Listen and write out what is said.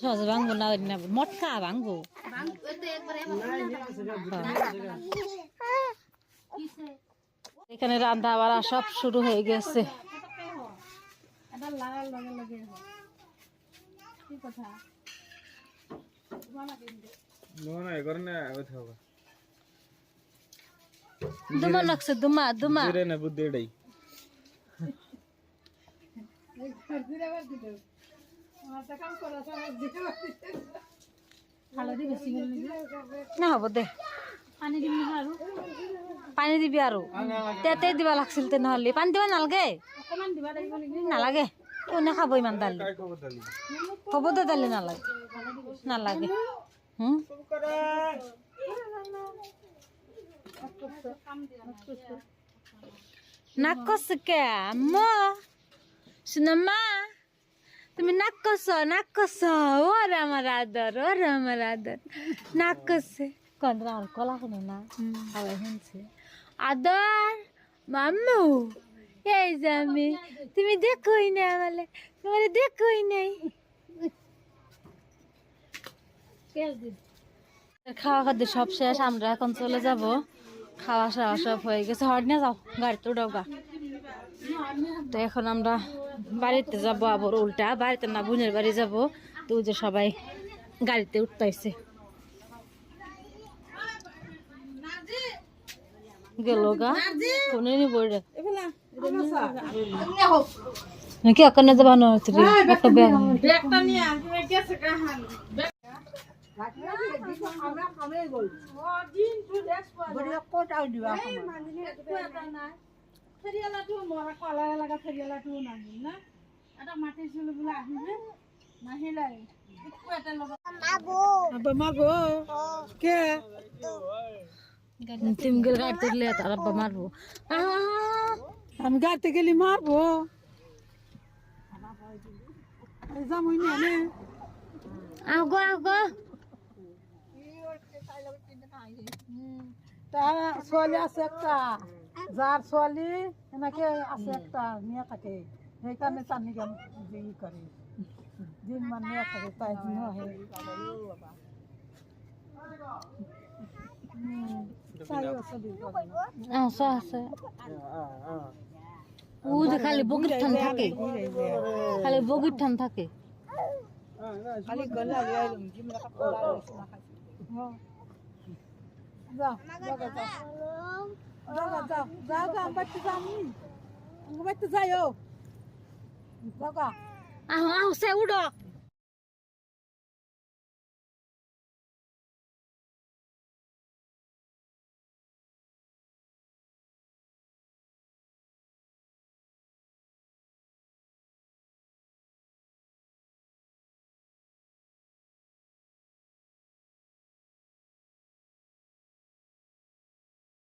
সহজে ভাঙবো না ওই না মটকা ভাঙবো এখানে রান্না বাড়া সব শুরু হয়ে গেছে না এগর না কথা হবে দুমা লাগছে দুমা দুমা বুদ্ধি হালধি বেছি দে। পানী দিবি আৰু। তাতে দিব লাগিছিল তেনেহ'লে। পানী দিব নালাগে। নালাগে। কোনে খাব ইমান দালি? হ'ব দে দালি নালাগে। নালাগে। নাক কচকে আম্মা। শুনম্মা তুমি নাক কষ নাক কষ ওর আমার আদর ওর আমার আদর নাক কষে কন্দ্রা আর কলা শুনে না সবাই শুনছে। আদর মাম্মু এই যে আমি। তুমি দেখোই না আমালে তোমার দেখোই নাই। খাওয়া খাদ্য সব শেষ আমরা এখন চলে যাব। খাওয়া সাওয়া সব হয়ে গেছে। হর নিয়ে যাও গাড়িতে উঠাও গা। তো এখন আমরা বাড়িতে যাব আবার উল্টা। বাড়িতে না বোনের বাড়ি যাব। তো যে সবাই গাড়িতে উঠতেছে গেল গা। কোনে নি বইরে নাকি হচ্ছে রে? একটা ব্যাগ তুমি গেলে গাড়িতে উঠলে তার আব্বা মারবো আহ! আমি গাড়িতে গেলি মারবো যামই না নে আগো আগো তার ছোৱালী আছে একটা যার ছোৱালী এনেকে আছে একটা মেয়ে থাকে। সেইকাৰণে টানি গান ই কৰে। দিন মান মেয়ে থাকে তাই দিন আহে যে খালি বগির ঠান থাকে। খালি বগির ঠান থাকে। খালি গলে আলি যাও যাও যাও যাও যাও যাও যাও আমি বাচ্চা যাই ও যাও আহ আহ সে উড়ো